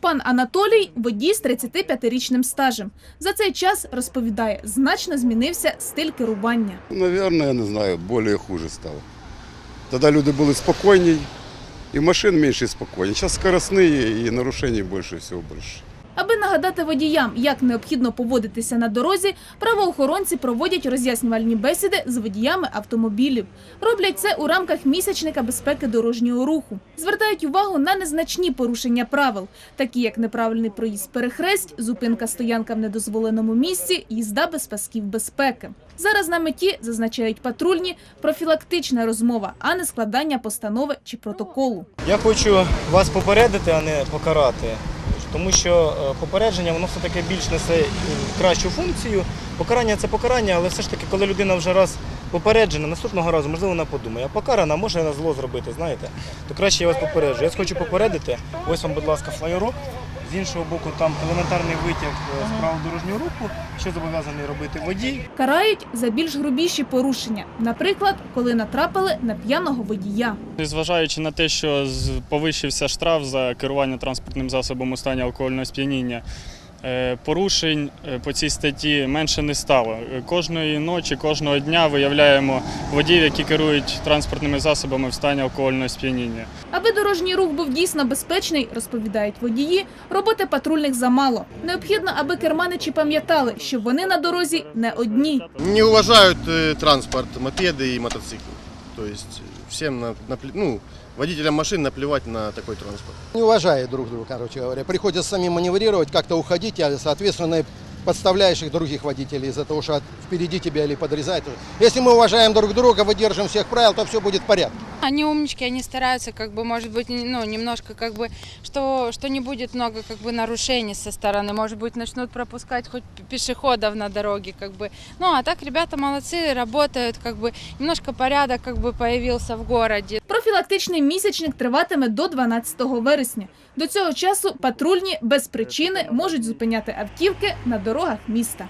Пан Анатолій водій з 35-річним стажем. За цей час розповідає, значно змінився стиль керування. Навірно, я не знаю, більше хуже стало. Тоді люди були спокійні, і машин менше спокійні. Зараз скоростні і нарушень більше всього больше. Аби нагадати водіям, як необхідно поводитися на дорозі, правоохоронці проводять роз'яснювальні бесіди з водіями автомобілів. Роблять це у рамках місячника безпеки дорожнього руху. Звертають увагу на незначні порушення правил, такі як неправильний проїзд перехресть, зупинка стоянка в недозволеному місці, їзда без пасків безпеки. Зараз на меті зазначають патрульні профілактична розмова, а не складання постанови чи протоколу. Я хочу вас попередити, а не покарати. Тому що е, попередження воно все-таки більш несе е, кращу функцію. Покарання це покарання, але все ж таки, коли людина вже раз попереджена, наступного разу, можливо, вона подумає, а покарана може на зло зробити, знаєте, то краще я вас попереджу. Я хочу попередити. Ось вам, будь ласка, флаєрок. З іншого боку, там елементарний витяг е, з правил дорожнього руху, що зобов'язаний робити водій. Карають за більш грубіші порушення, наприклад, коли натрапили на п'яного водія. Зважаючи на те, що з- повищився штраф за керування транспортним засобом у стані алкогольного сп'яніння, порушень е, по цій статті менше не стало. Е, Кожної ночі, кожного дня виявляємо водіїв, які керують транспортними засобами в стані алкогольного сп'яніння. Аби дорожній рух був дійсно безпечний, розповідають водії, роботи патрульних замало. Необхідно, аби керманичі пам'ятали, що вони на дорозі не одні. Не уважают э, транспорт, мопеды и мотоциклы. То есть э, всем, на- напле- ну, водителям машин наплевать на такой транспорт. не уважают друг друга, короче говоря. Приходится самим маневрировать, как-то уходить, а соответственно подставляешь их других водителей из-за того, что впереди тебя или подрезают. Если мы уважаем друг друга, выдержим всех правил, то все будет в порядке. Они умнички, они стараются, как бы, может быть, ну, немножко, как бы, что, что не будет много, как бы, нарушений со стороны. Может быть, начнут пропускать хоть пе- пешеходов на дороге, как бы. Ну, а так ребята молодцы, работают, как бы, немножко порядок, как бы, появился в городе. Профілактичний місячник триватиме до 12 вересня. До цього часу патрульні без причини можуть зупиняти автівки на дорогах міста.